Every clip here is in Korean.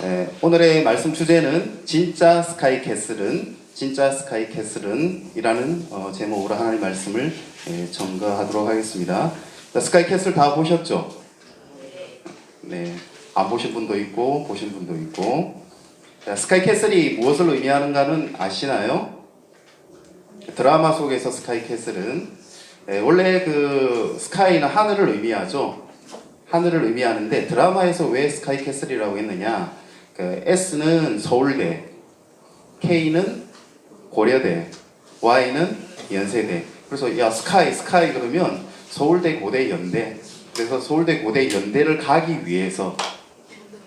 에, 오늘의 말씀 주제는 진짜 스카이 캐슬은 진짜 스카이 캐슬은 이라는 어, 제목으로 하나님 말씀을 에, 전가하도록 하겠습니다. 자, 스카이 캐슬 다 보셨죠? 네, 안 보신 분도 있고 보신 분도 있고. 자, 스카이 캐슬이 무엇을 의미하는가는 아시나요? 드라마 속에서 스카이 캐슬은 에, 원래 그 스카이는 하늘을 의미하죠. 하늘을 의미하는데 드라마에서 왜 스카이 캐슬이라고 했느냐? 그 S는 서울대, K는 고려대, Y는 연세대. 그래서 야 스카이 스카이 그러면 서울대 고대 연대. 그래서 서울대 고대 연대를 가기 위해서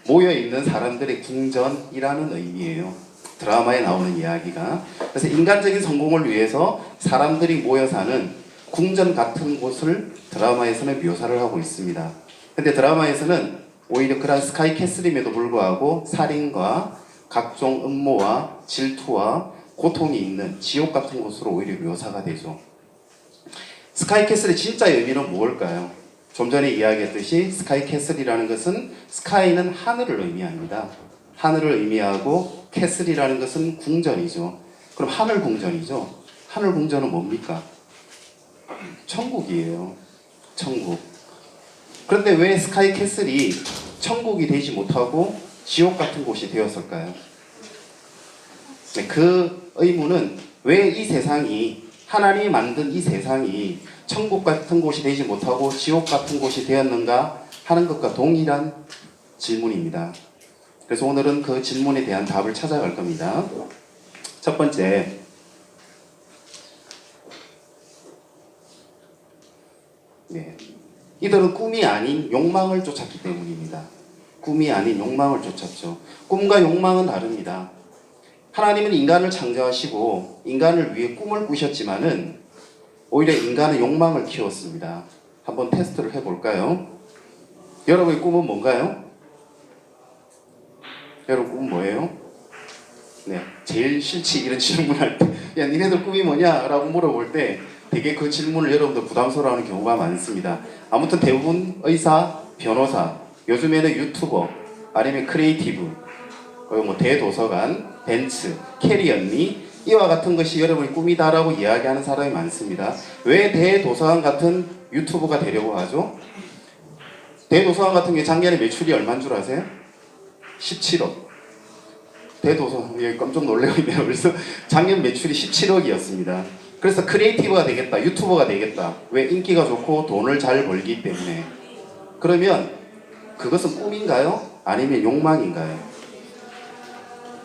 모여 있는 사람들의 궁전이라는 의미예요. 드라마에 나오는 이야기가. 그래서 인간적인 성공을 위해서 사람들이 모여 사는 궁전 같은 곳을 드라마에서는 묘사를 하고 있습니다. 근데 드라마에서는 오히려 그런 스카이 캐슬임에도 불구하고 살인과 각종 음모와 질투와 고통이 있는 지옥 같은 곳으로 오히려 묘사가 되죠. 스카이 캐슬의 진짜 의미는 무엇일까요? 좀 전에 이야기했듯이 스카이 캐슬이라는 것은 스카이는 하늘을 의미합니다. 하늘을 의미하고 캐슬이라는 것은 궁전이죠. 그럼 하늘 궁전이죠. 하늘 궁전은 뭡니까? 천국이에요. 천국. 그런데 왜 스카이 캐슬이 천국이 되지 못하고 지옥 같은 곳이 되었을까요? 네, 그 의문은 왜 이 세상이 하나님이 만든 이 세상이 천국 같은 곳이 되지 못하고 지옥 같은 곳이 되었는가 하는 것과 동일한 질문입니다. 그래서 오늘은 그 질문에 대한 답을 찾아갈 겁니다. 첫 번째, 네. 이들은 꿈이 아닌 욕망을 쫓았기 때문입니다. 꿈이 아닌 욕망을 쫓았죠. 꿈과 욕망은 다릅니다. 하나님은 인간을 창조하시고 인간을 위해 꿈을 꾸셨지만은 오히려 인간은 욕망을 키웠습니다. 한번 테스트를 해볼까요? 여러분의 꿈은 뭔가요? 여러분 꿈은 뭐예요? 네, 제일 싫지 이런 질문할 때, 야 니네들 꿈이 뭐냐?라고 물어볼 때 되게 그 질문을 여러분들 부담스러워하는 경우가 많습니다. 아무튼 대부분 의사, 변호사, 요즘에는 유튜버, 아니면 크리에이티브, 뭐 대도서관, 벤츠, 캐리 언니 이와 같은 것이 여러분의 꿈이다라고 이야기하는 사람이 많습니다. 왜 대도서관 같은 유튜버가 되려고 하죠? 대도서관 같은 게 작년에 매출이 얼마인 줄 아세요? 17억. 대도서 예, 깜짝 놀래고 있네요. 그래서 작년 매출이 17억이었습니다. 그래서 크리에이티브가 되겠다, 유튜버가 되겠다. 왜 인기가 좋고 돈을 잘 벌기 때문에. 그러면 그것은 꿈인가요? 아니면 욕망인가요?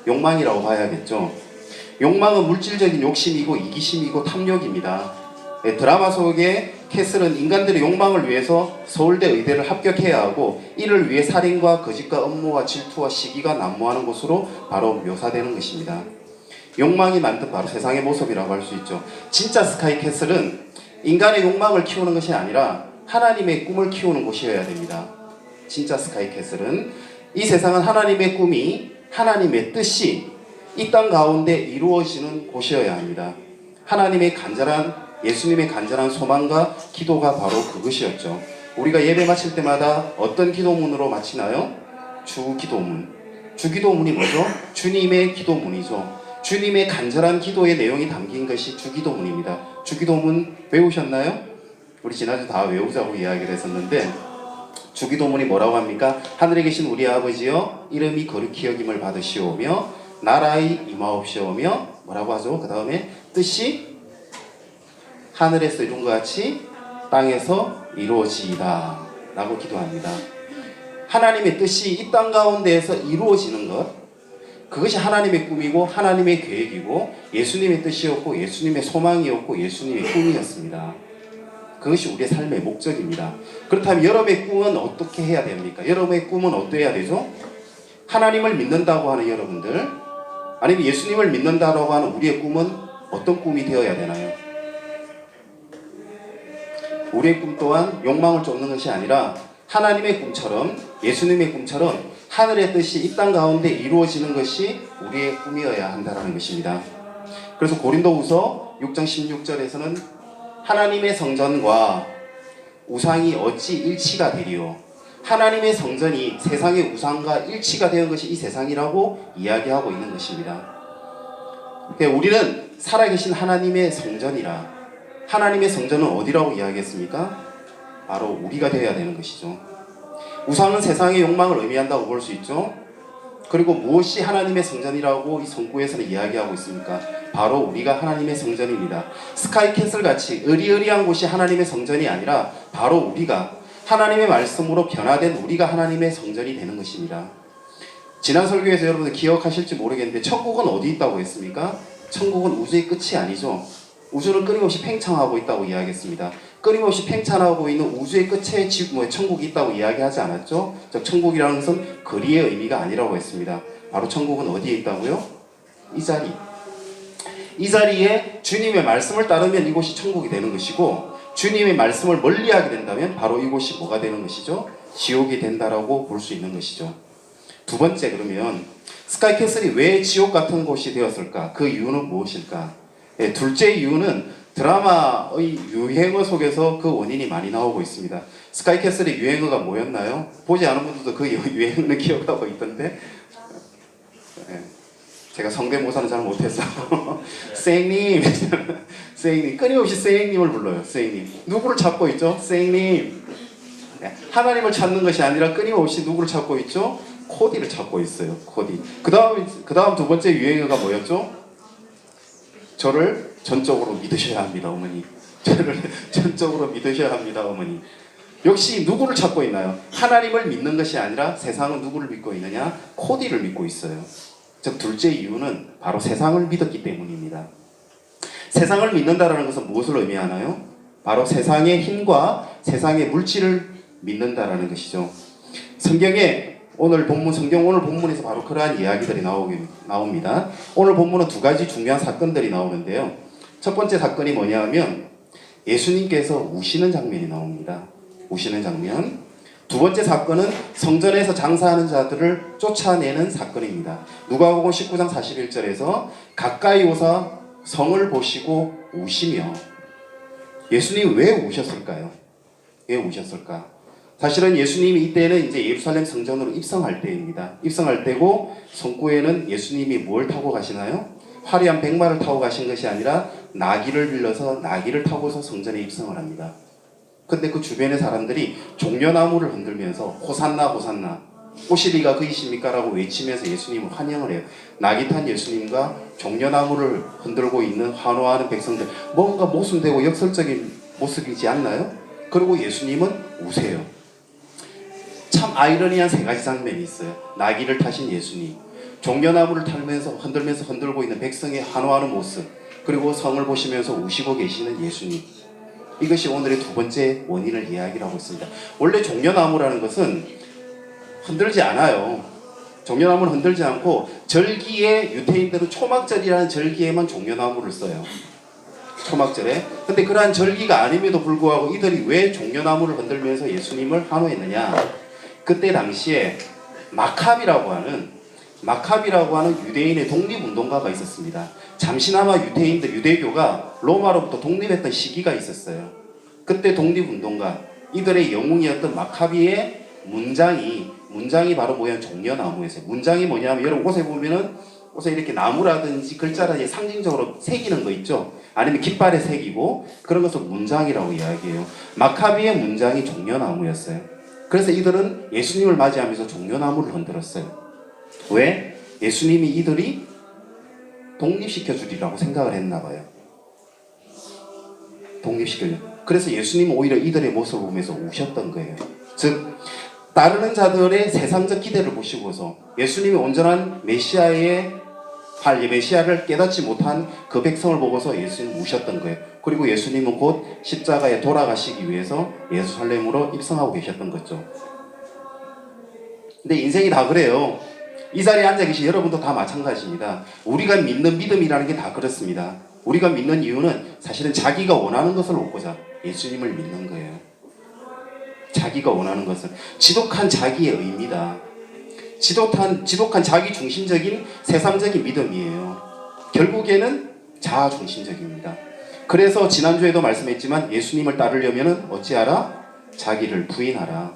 욕망이라고 봐야겠죠. 욕망은 물질적인 욕심이고 이기심이고 탐욕입니다. 예, 드라마 속에 캐슬은 인간들의 욕망을 위해서 서울대 의대를 합격해야 하고 이를 위해 살인과 거짓과 업무와 질투와 시기가 난무하는 곳으로 바로 묘사되는 것입니다. 욕망이 만든 바로 세상의 모습이라고 할 수 있죠. 진짜 스카이 캐슬은 인간의 욕망을 키우는 것이 아니라 하나님의 꿈을 키우는 곳이어야 됩니다. 진짜 스카이 캐슬은 이 세상은 하나님의 꿈이 하나님의 뜻이 이 땅 가운데 이루어지는 곳이어야 합니다. 하나님의 간절한 예수님의 간절한 소망과 기도가 바로 그것이었죠. 우리가 예배 마칠 때마다 어떤 기도문으로 마치나요? 주 기도문. 주 기도문이 뭐죠? 주님의 기도문이죠. 주님의 간절한 기도의 내용이 담긴 것이 주 기도문입니다. 주 기도문 외우셨나요? 우리 지난주 다 외우자고 이야기를 했었는데 주 기도문이 뭐라고 합니까? 하늘에 계신 우리 아버지여 이름이 거룩히 여김을 받으시오며 나라의 임하옵시오며 뭐라고 하죠? 그 다음에 뜻이 하늘에서 이룬 것 같이 땅에서 이루어지이다 라고 기도합니다. 하나님의 뜻이 이 땅 가운데에서 이루어지는 것 그것이 하나님의 꿈이고 하나님의 계획이고 예수님의 뜻이었고 예수님의 소망이었고 예수님의 꿈이었습니다. 그것이 우리의 삶의 목적입니다. 그렇다면 여러분의 꿈은 어떻게 해야 됩니까? 여러분의 꿈은 어떠해야 되죠? 하나님을 믿는다고 하는 여러분들 아니면 예수님을 믿는다고 하는 우리의 꿈은 어떤 꿈이 되어야 되나요? 우리의 꿈 또한 욕망을 쫓는 것이 아니라 하나님의 꿈처럼 예수님의 꿈처럼 하늘의 뜻이 이 땅 가운데 이루어지는 것이 우리의 꿈이어야 한다는 것입니다. 그래서 고린도후서 6장 16절에서는 하나님의 성전과 우상이 어찌 일치가 되리요 하나님의 성전이 세상의 우상과 일치가 되는 것이 이 세상이라고 이야기하고 있는 것입니다. 그러니까 우리는 살아계신 하나님의 성전이라 하나님의 성전은 어디라고 이야기했습니까? 바로 우리가 되어야 되는 것이죠. 우상은 세상의 욕망을 의미한다고 볼 수 있죠. 그리고 무엇이 하나님의 성전이라고 이 성구에서는 이야기하고 있습니까? 바로 우리가 하나님의 성전입니다. 스카이캐슬 같이 의리의리한 곳이 하나님의 성전이 아니라 바로 우리가 하나님의 말씀으로 변화된 우리가 하나님의 성전이 되는 것입니다. 지난 설교에서 여러분들 기억하실지 모르겠는데 천국은 어디 있다고 했습니까? 천국은 우주의 끝이 아니죠. 우주는 끊임없이 팽창하고 있다고 이야기했습니다. 끊임없이 팽창하고 있는 우주의 끝에 지- 뭐 천국이 있다고 이야기하지 않았죠? 즉 천국이라는 것은 거리의 의미가 아니라고 했습니다. 바로 천국은 어디에 있다고요? 이 자리. 이 자리에 주님의 말씀을 따르면 이곳이 천국이 되는 것이고 주님의 말씀을 멀리하게 된다면 바로 이곳이 뭐가 되는 것이죠? 지옥이 된다라고 볼 수 있는 것이죠. 두 번째 그러면 스카이캐슬이 왜 지옥 같은 곳이 되었을까? 그 이유는 무엇일까? 예, 둘째 이유는 드라마의 유행어 속에서 그 원인이 많이 나오고 있습니다. 스카이캐슬의 유행어가 뭐였나요? 보지 않은 분들도 그 유행어는 기억하고 있던데 예, 제가 성대모사는 잘 못해서 쌩님 쌩님 끊임없이 쌩님을 불러요 쌩님 누구를 찾고 있죠? 쌩님 네, 하나님을 찾는 것이 아니라 끊임없이 누구를 찾고 있죠? 코디를 찾고 있어요. 코디. 그 다음 그 다음 두 번째 유행어가 뭐였죠? 저를 전적으로 믿으셔야 합니다, 어머니. 저를 전적으로 믿으셔야 합니다, 어머니. 역시 누구를 찾고 있나요? 하나님을 믿는 것이 아니라 세상은 누구를 믿고 있느냐? 코디를 믿고 있어요. 즉 둘째 이유는 바로 세상을 믿었기 때문입니다. 세상을 믿는다라는 것은 무엇을 의미하나요? 바로 세상의 힘과 세상의 물질을 믿는다라는 것이죠. 성경에 오늘 본문 성경 오늘 본문에서 바로 그러한 이야기들이 나오기 나옵니다. 오늘 본문은 두 가지 중요한 사건들이 나오는데요. 첫 번째 사건이 뭐냐면 예수님께서 우시는 장면이 나옵니다. 우시는 장면. 두 번째 사건은 성전에서 장사하는 자들을 쫓아내는 사건입니다. 누가복음 19장 41절에서 가까이 오사 성을 보시고 우시며 예수님 왜 우셨을까요? 왜 우셨을까? 사실은 예수님이 이때는 이제 예루살렘 성전으로 입성할 때입니다. 입성할 때고 성구에는 예수님이 뭘 타고 가시나요? 화려한 백마를 타고 가신 것이 아니라 나귀를 빌려서 나귀를 타고서 성전에 입성을 합니다. 근데 그 주변의 사람들이 종려나무를 흔들면서 호산나 호산나 오시리가 그이십니까? 라고 외치면서 예수님을 환영을 해요. 낙이 탄 예수님과 종려나무를 흔들고 있는 환호하는 백성들 뭔가 모순되고 역설적인 모습이지 않나요? 그리고 예수님은 우세요. 참 아이러니한 세 가지 장면이 있어요. 나귀를 타신 예수님, 종려나무를 타면서 흔들면서 흔들고 있는 백성의 환호하는 모습, 그리고 성을 보시면서 우시고 계시는 예수님. 이것이 오늘의 두 번째 원인을 이야기하고 있습니다. 원래 종려나무라는 것은 흔들지 않아요. 종려나무는 흔들지 않고 절기에 유태인들은 초막절이라는 절기에만 종려나무를 써요. 초막절에. 근데 그러한 절기가 아님에도 불구하고 이들이 왜 종려나무를 흔들면서 예수님을 환호했느냐? 그때 당시에 마캅이라고 하는 마캅이라고 하는 유대인의 독립운동가가 있었습니다. 잠시나마 유대인들 유대교가 로마로부터 독립했던 시기가 있었어요. 그때 독립운동가 이들의 영웅이었던 마카비의 문장이 문장이 바로 뭐냐 종려나무에서 문장이 뭐냐면 여러분 옷에 보면은 옷에 이렇게 나무라든지 글자라든지 상징적으로 새기는 거 있죠. 아니면 깃발에 새기고 그런 것을 문장이라고 이야기해요. 마카비의 문장이 종려나무였어요. 그래서 이들은 예수님을 맞이하면서 종려나무를 흔들었어요. 왜? 예수님이 이들이 독립시켜 주리라고 생각을 했나 봐요. 독립시키려. 그래서 예수님은 오히려 이들의 모습을 보면서 우셨던 거예요. 즉 따르는 자들의 세상적 기대를 보시고서 예수님이 온전한 메시아의 할 메시아를 깨닫지 못한 그 백성을 보고서 예수님 우셨던 거예요. 그리고 예수님은 곧 십자가에 돌아가시기 위해서 예루살렘으로 입성하고 계셨던 거죠. 근데 인생이 다 그래요. 이 자리에 앉아 계신 여러분도 다 마찬가지입니다. 우리가 믿는 믿음이라는 게 다 그렇습니다. 우리가 믿는 이유는 사실은 자기가 원하는 것을 얻고자 예수님을 믿는 거예요. 자기가 원하는 것을 지독한 자기의 의미다. 지독한 지독한 자기 중심적인 세상적인 믿음이에요. 결국에는 자아 중심적입니다. 그래서 지난주에도 말씀했지만 예수님을 따르려면은 어찌하라? 자기를 부인하라.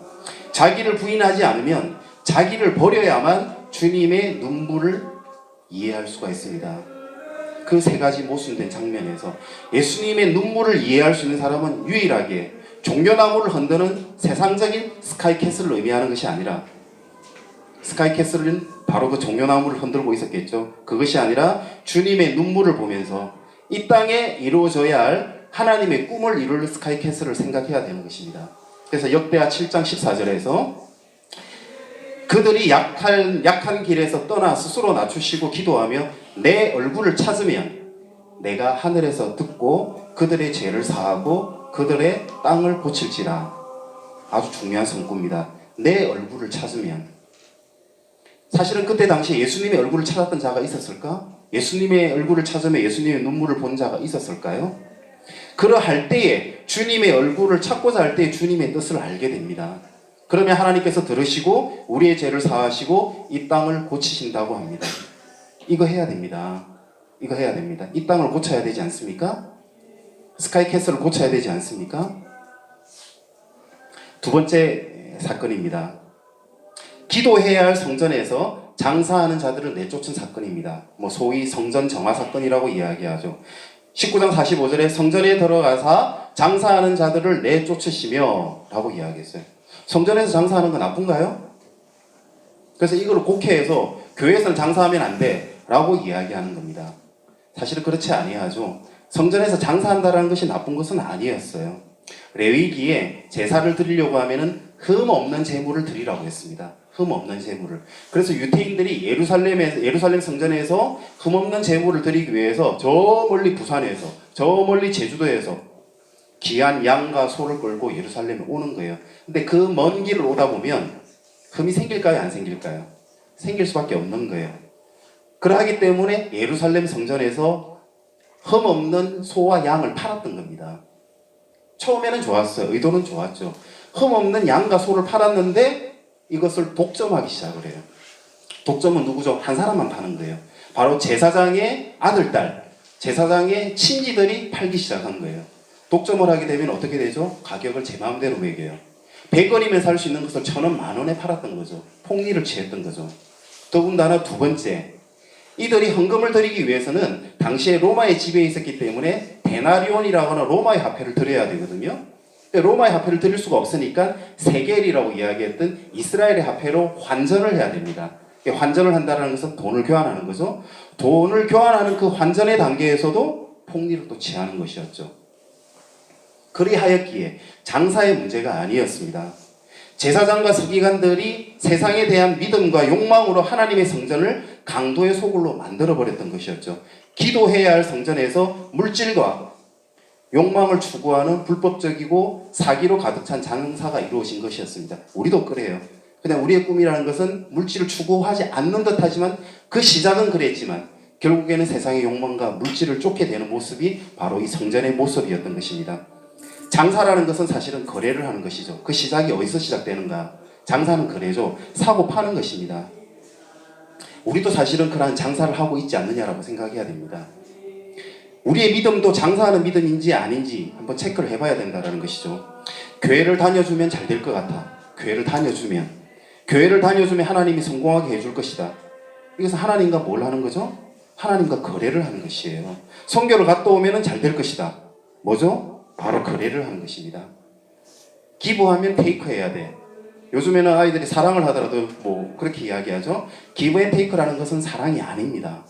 자기를 부인하지 않으면 자기를 버려야만 주님의 눈물을 이해할 수가 있습니다. 그 세 가지 모순된 장면에서 예수님의 눈물을 이해할 수 있는 사람은 유일하게 종려나무를 흔드는 세상적인 스카이캐슬을 의미하는 것이 아니라 스카이캐슬은 바로 그 종려나무를 흔들고 있었겠죠. 그것이 아니라 주님의 눈물을 보면서 이 땅에 이루어져야 할 하나님의 꿈을 이룰 스카이캐슬을 생각해야 되는 것입니다. 그래서 역대하 7장 14절에서 그들이 약한, 약한 길에서 떠나 스스로 낮추시고 기도하며 내 얼굴을 찾으면 내가 하늘에서 듣고 그들의 죄를 사하고 그들의 땅을 고칠지라. 아주 중요한 성구입니다. 내 얼굴을 찾으면. 사실은 그때 당시에 예수님의 얼굴을 찾았던 자가 있었을까? 예수님의 얼굴을 찾으며 예수님의 눈물을 본 자가 있었을까요? 그러할 때에 주님의 얼굴을 찾고자 할때 주님의 뜻을 알게 됩니다. 그러면 하나님께서 들으시고 우리의 죄를 사하시고 이 땅을 고치신다고 합니다. 이거 해야 됩니다. 이거 해야 됩니다. 이 땅을 고쳐야 되지 않습니까? 스카이캐슬을 고쳐야 되지 않습니까? 두 번째 사건입니다. 기도해야 할 성전에서 장사하는 자들을 내쫓은 사건입니다. 뭐 소위 성전 정화 사건이라고 이야기하죠. 19장 45절에 성전에 들어가서 장사하는 자들을 내쫓으시며 라고 이야기했어요. 성전에서 장사하는 건 나쁜가요? 그래서 이걸 곡해해서 교회에서는 장사하면 안 돼. 라고 이야기하는 겁니다. 사실은 그렇지 아니하죠. 성전에서 장사한다라는 것이 나쁜 것은 아니었어요. 레위기에 제사를 드리려고 하면은 흠 없는 제물을 드리라고 했습니다. 흠 없는 제물을. 그래서 유태인들이 예루살렘에 예루살렘 성전에서 흠 없는 제물을 드리기 위해서 저 멀리 부산에서 저 멀리 제주도에서 귀한 양과 소를 끌고 예루살렘에 오는 거예요. 근데 그 먼 길을 오다 보면 흠이 생길까요? 안 생길까요? 생길 수밖에 없는 거예요. 그러하기 때문에 예루살렘 성전에서 흠 없는 소와 양을 팔았던 겁니다. 처음에는 좋았어요. 의도는 좋았죠. 흠 없는 양과 소를 팔았는데 이것을 독점하기 시작을 해요. 독점은 누구죠? 한 사람만 파는 거예요. 바로 제사장의 아들, 딸, 제사장의 친지들이 팔기 시작한 거예요. 독점을 하게 되면 어떻게 되죠? 가격을 제 마음대로 매겨요. 100원이면 살 수 있는 것을 천 원, 만 원에 팔았던 거죠. 폭리를 취했던 거죠. 더군다나 두 번째, 이들이 헌금을 드리기 위해서는 당시에 로마의 지배에 있었기 때문에 데나리온이라고 하는 로마의 화폐를 드려야 되거든요. 로마의 화폐를 드릴 수가 없으니까 세겔이라고 이야기했던 이스라엘의 화폐로 환전을 해야 됩니다. 환전을 한다는 것은 돈을 교환하는 거죠. 돈을 교환하는 그 환전의 단계에서도 폭리를 또 취하는 것이었죠. 그리하였기에 장사의 문제가 아니었습니다. 제사장과 서기관들이 세상에 대한 믿음과 욕망으로 하나님의 성전을 강도의 소굴로 만들어 버렸던 것이었죠. 기도해야 할 성전에서 물질과 욕망을 추구하는 불법적이고 사기로 가득 찬 장사가 이루어진 것이었습니다. 우리도 그래요. 그냥 우리의 꿈이라는 것은 물질을 추구하지 않는 듯 하지만 그 시작은 그랬지만 결국에는 세상의 욕망과 물질을 쫓게 되는 모습이 바로 이 성전의 모습이었던 것입니다. 장사라는 것은 사실은 거래를 하는 것이죠. 그 시작이 어디서 시작되는가? 장사는 거래죠. 사고 파는 것입니다. 우리도 사실은 그러한 장사를 하고 있지 않느냐라고 생각해야 됩니다. 우리의 믿음도 장사하는 믿음인지 아닌지 한번 체크를 해봐야 된다는 것이죠. 교회를 다녀주면 잘 될 것 같아. 교회를 다녀주면. 교회를 다녀주면 하나님이 성공하게 해줄 것이다. 이것은 하나님과 뭘 하는 거죠? 하나님과 거래를 하는 것이에요. 성교를 갔다 오면 잘 될 것이다. 뭐죠? 바로 거래를 하는 것입니다. 기부하면 테이크 해야 돼. 요즘에는 아이들이 사랑을 하더라도 뭐 그렇게 이야기하죠. 기브 앤 테이크라는 것은 사랑이 아닙니다.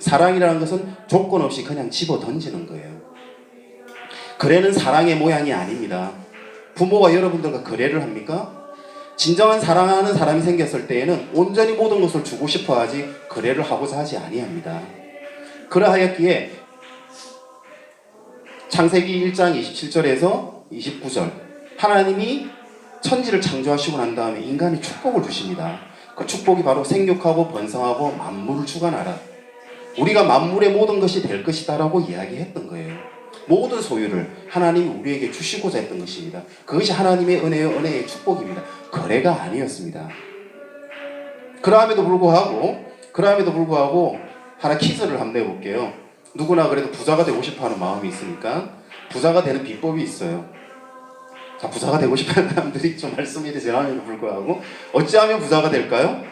사랑이라는 것은 조건 없이 그냥 집어 던지는 거예요. 거래는 사랑의 모양이 아닙니다. 부모가 여러분들과 거래를 합니까? 진정한 사랑하는 사람이 생겼을 때에는 온전히 모든 것을 주고 싶어 하지 거래를 하고자 하지 아니합니다. 그러하였기에 창세기 1장 27절에서 29절 하나님이 천지를 창조하시고 난 다음에 인간이 축복을 주십니다. 그 축복이 바로 생육하고 번성하고 만물을 주관하라. 우리가 만물의 모든 것이 될 것이다라고 이야기했던 거예요. 모든 소유를 하나님이 우리에게 주시고자 했던 것입니다. 그것이 하나님의 은혜요 은혜의 축복입니다. 거래가 아니었습니다. 그럼에도 불구하고 그럼에도 불구하고 하나 퀴즈를 한번 내볼게요. 누구나 그래도 부자가 되고 싶어하는 마음이 있으니까 부자가 되는 비법이 있어요. 자, 부자가 되고 싶은 사람들이 좀 말씀이 지나함에도 불구하고 어찌하면 부자가 될까요?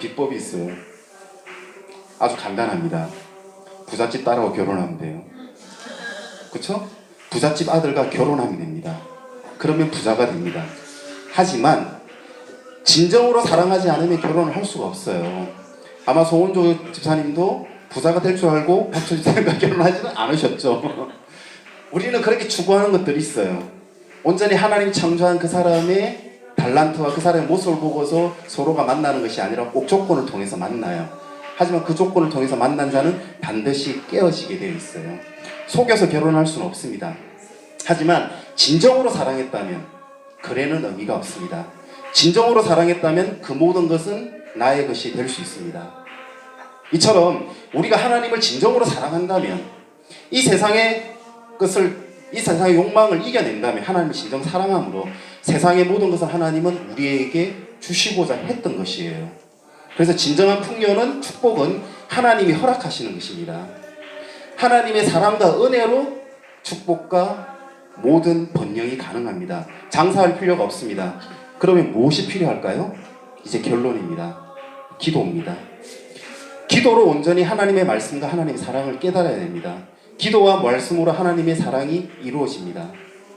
비법이 있어요. 아주 간단합니다. 부잣집 딸하고 결혼하면 돼요. 그쵸? 부잣집 아들과 결혼하면 됩니다. 그러면 부자가 됩니다. 하지만 진정으로 사랑하지 않으면 결혼을 할 수가 없어요. 아마 송원조 집사님도 부자가 될 줄 알고 박철 집사님과 결혼하지는 않으셨죠. 우리는 그렇게 추구하는 것들이 있어요. 온전히 하나님 창조한 그 사람의 달란트와 그 사람의 모습을 보고서 서로가 만나는 것이 아니라 꼭 조건을 통해서 만나요. 하지만 그 조건을 통해서 만난 자는 반드시 깨어지게 되어 있어요. 속여서 결혼할 수는 없습니다. 하지만 진정으로 사랑했다면 그래는 의미가 없습니다. 진정으로 사랑했다면 그 모든 것은 나의 것이 될 수 있습니다. 이처럼 우리가 하나님을 진정으로 사랑한다면 이 세상의 것을 이 세상의 욕망을 이겨낸다면 하나님을 진정 사랑함으로 세상의 모든 것을 하나님은 우리에게 주시고자 했던 것이에요. 그래서 진정한 풍요는 축복은 하나님이 허락하시는 것입니다. 하나님의 사랑과 은혜로 축복과 모든 번영이 가능합니다. 장사할 필요가 없습니다. 그러면 무엇이 필요할까요? 이제 결론입니다. 기도입니다. 기도로 온전히 하나님의 말씀과 하나님의 사랑을 깨달아야 됩니다. 기도와 말씀으로 하나님의 사랑이 이루어집니다.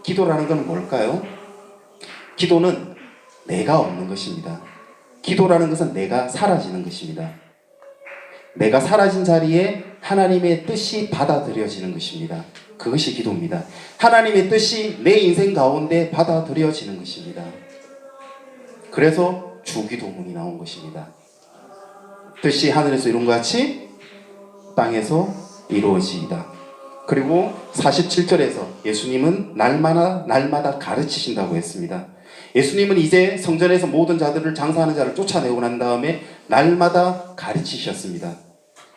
기도라는 건 뭘까요? 기도는 내가 없는 것입니다. 기도라는 것은 내가 사라지는 것입니다. 내가 사라진 자리에 하나님의 뜻이 받아들여지는 것입니다. 그것이 기도입니다. 하나님의 뜻이 내 인생 가운데 받아들여지는 것입니다. 그래서 주기도문이 나온 것입니다. 뜻이 하늘에서 이룬 것 같이 땅에서 이루어지이다. 그리고 47절에서 예수님은 날마다 날마다 가르치신다고 했습니다. 예수님은 이제 성전에서 모든 자들을 장사하는 자를 쫓아내고 난 다음에 날마다 가르치셨습니다.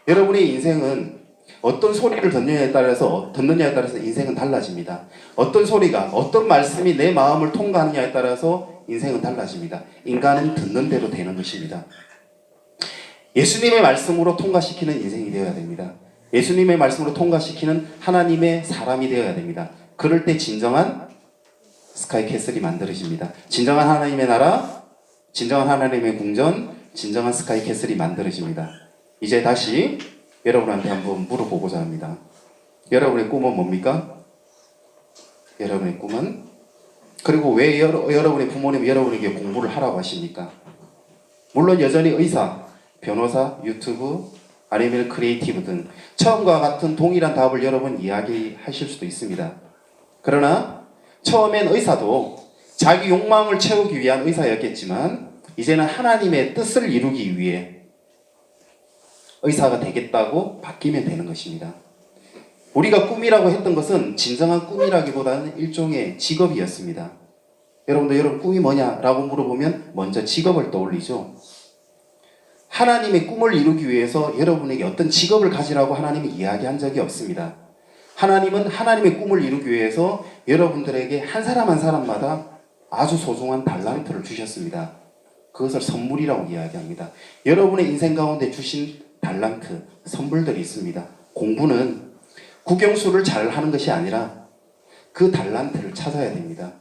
여러분의 인생은 어떤 소리를 듣느냐에 따라서 듣느냐에 따라서 인생은 달라집니다. 어떤 소리가 어떤 말씀이 내 마음을 통과하느냐에 따라서 인생은 달라집니다. 인간은 듣는 대로 되는 것입니다. 예수님의 말씀으로 통과시키는 인생이 되어야 됩니다. 예수님의 말씀으로 통과시키는 하나님의 사람이 되어야 됩니다. 그럴 때 진정한 스카이 캐슬이 만들어집니다. 진정한 하나님의 나라, 진정한 하나님의 궁전, 진정한 스카이 캐슬이 만들어집니다. 이제 다시 여러분한테 한번 물어보고자 합니다. 여러분의 꿈은 뭡니까? 여러분의 꿈은? 그리고 왜 여러, 여러분의 부모님이 여러분에게 공부를 하라고 하십니까? 물론 여전히 의사, 변호사, 유튜브, 아니면 크리에이티브 등 처음과 같은 동일한 답을 여러분 이야기하실 수도 있습니다. 그러나 처음엔 의사도 자기 욕망을 채우기 위한 의사였겠지만 이제는 하나님의 뜻을 이루기 위해 의사가 되겠다고 바뀌면 되는 것입니다. 우리가 꿈이라고 했던 것은 진정한 꿈이라기보다는 일종의 직업이었습니다. 여러분들 여러분 꿈이 뭐냐라고 물어보면 먼저 직업을 떠올리죠. 하나님의 꿈을 이루기 위해서 여러분에게 어떤 직업을 가지라고 하나님이 이야기한 적이 없습니다. 하나님은 하나님의 꿈을 이루기 위해서 여러분들에게 한 사람 한 사람마다 아주 소중한 달란트를 주셨습니다. 그것을 선물이라고 이야기합니다. 여러분의 인생 가운데 주신 달란트, 선물들이 있습니다. 공부는 국영수를 잘 하는 것이 아니라 그 달란트를 찾아야 됩니다.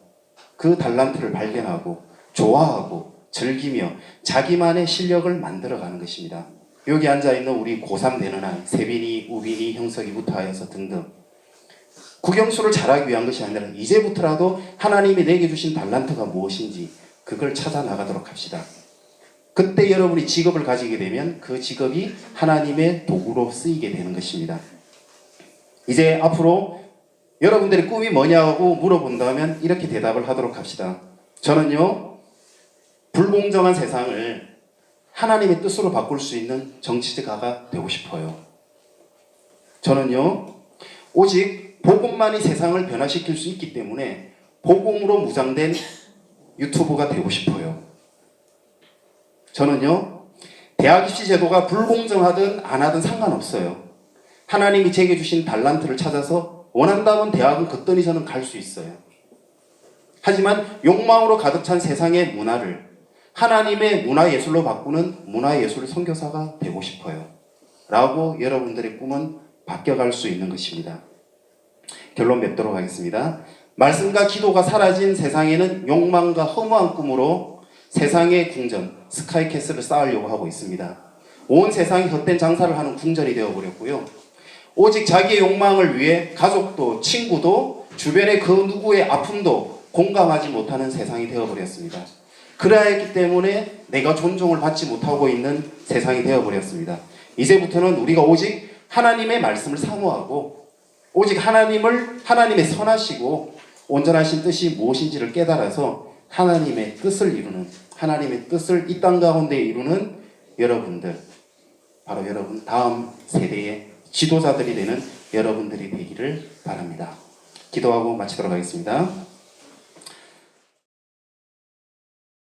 그 달란트를 발견하고 좋아하고 즐기며 자기만의 실력을 만들어가는 것입니다. 여기 앉아 있는 우리 고3 되는 아이, 세빈이, 우빈이, 형석이부터 하여서 등등. 국영수를 잘하기 위한 것이 아니라 이제부터라도 하나님이 내게 주신 달란트가 무엇인지 그걸 찾아 나가도록 합시다. 그때 여러분이 직업을 가지게 되면 그 직업이 하나님의 도구로 쓰이게 되는 것입니다. 이제 앞으로 여러분들의 꿈이 뭐냐고 물어본다면 이렇게 대답을 하도록 합시다. 저는요, 불공정한 세상을 하나님의 뜻으로 바꿀 수 있는 정치가가 되고 싶어요. 저는요, 오직 복음만이 세상을 변화시킬 수 있기 때문에 복음으로 무장된 유튜브가 되고 싶어요. 저는요, 대학 입시 제도가 불공정하든 안 하든 상관없어요. 하나님이 제게 주신 달란트를 찾아서 원한다면 대학은 그떠니 저는 갈 수 있어요. 하지만 욕망으로 가득 찬 세상의 문화를 하나님의 문화예술로 바꾸는 문화예술 선교사가 되고 싶어요. 라고 여러분들의 꿈은 바뀌어갈 수 있는 것입니다. 결론 맺도록 하겠습니다. 말씀과 기도가 사라진 세상에는 욕망과 허무한 꿈으로 세상의 궁전 스카이캐슬을 쌓으려고 하고 있습니다. 온 세상이 헛된 장사를 하는 궁전이 되어버렸고요. 오직 자기의 욕망을 위해 가족도 친구도 주변의 그 누구의 아픔도 공감하지 못하는 세상이 되어버렸습니다. 그래야 했기 때문에 내가 존중을 받지 못하고 있는 세상이 되어버렸습니다. 이제부터는 우리가 오직 하나님의 말씀을 사모하고 오직 하나님을 하나님의 선하시고 온전하신 뜻이 무엇인지를 깨달아서 하나님의 뜻을 이루는 하나님의 뜻을 이 땅 가운데 이루는 여러분들 바로 여러분 다음 세대의 지도자들이 되는 여러분들이 되기를 바랍니다. 기도하고 마치도록 하겠습니다.